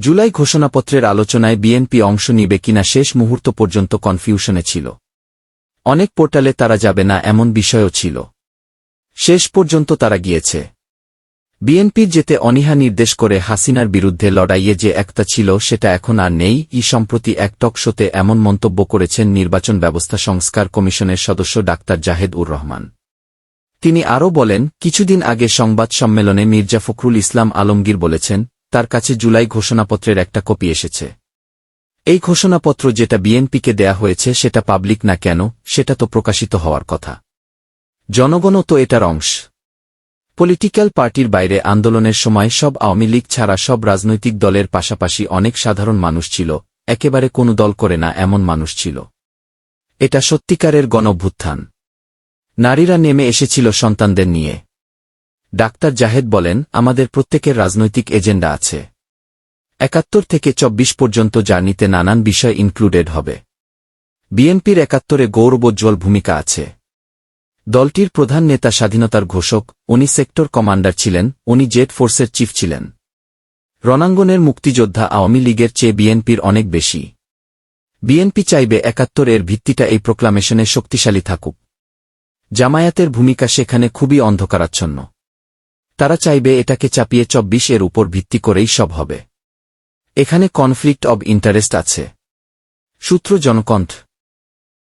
জুলাই ঘোষণাপত্রের আলোচনায় বিএনপি অংশ নিবে কিনা শেষ মুহূর্ত পর্যন্ত কনফিউশনে ছিল। অনেক পোর্টালে তারা যাবে না এমন বিষয়ও ছিল। শেষ পর্যন্ত তারা গিয়েছে। বিএনপির যেতে অনীহা নির্দেশ করে হাসিনার বিরুদ্ধে লড়াইয়ে যে একটা ছিল সেটা এখন আর নেই, ই সম্প্রতি এক টক শোতে এমন মন্তব্য করেছেন নির্বাচন ব্যবস্থা সংস্কার কমিশনের সদস্য ডাক্তার জাহেদ উর রহমান। তিনি আরও বলেন, কিছুদিন আগে সংবাদ সম্মেলনে মির্জা ফখরুল ইসলাম আলমগীর বলেছেন তার কাছে জুলাই ঘোষণাপত্রের একটা কপি এসেছে। এই ঘোষণাপত্র যেটা বিএনপিকে দেয়া হয়েছে, সেটা পাবলিক না কেন, সেটা তো প্রকাশিত হওয়ার কথা। জনগণও তো এটার অংশ। পলিটিক্যাল পার্টির বাইরে আন্দোলনের সময় সব আওয়ামী লীগ ছাড়া সব রাজনৈতিক দলের পাশাপাশি অনেক সাধারণ মানুষ ছিল, একেবারে কোনো দল করে না, এমন মানুষ ছিল। এটা সত্যিকারের গণভ্যুত্থান। নারীরা নেমে এসেছিল সন্তানদের নিয়ে। ডাক্তার জাহেদ বলেন, আমাদের প্রত্যেকের রাজনৈতিক এজেন্ডা আছে। একাত্তর থেকে চব্বিশ পর্যন্ত জার্নিতে নানান বিষয় ইনক্লুডেড হবে। বিএনপির একাত্তরে গৌরবোজ্জ্বল ভূমিকা আছে। দলটির প্রধান নেতা স্বাধীনতার ঘোষক, উনি সেক্টর কমান্ডার ছিলেন, উনি জেট ফোর্সের চিফ ছিলেন। রণাঙ্গনের মুক্তিযোদ্ধা আওয়ামী লীগের চেয়ে বিএনপির অনেক বেশি। বিএনপি চাইবে একাত্তর এর ভিত্তিটা এই প্রোক্লামেশনে শক্তিশালী থাকুক। জামায়াতের ভূমিকা সেখানে খুবই অন্ধকারাচ্ছন্ন। তারা চাইবে এটাকে চাপিয়ে চব্বিশ এর উপর ভিত্তি করেই সব হবে। এখানে কনফ্লিক্ট অব ইন্টারেস্ট আছে। সূত্র জনকণ্ঠ।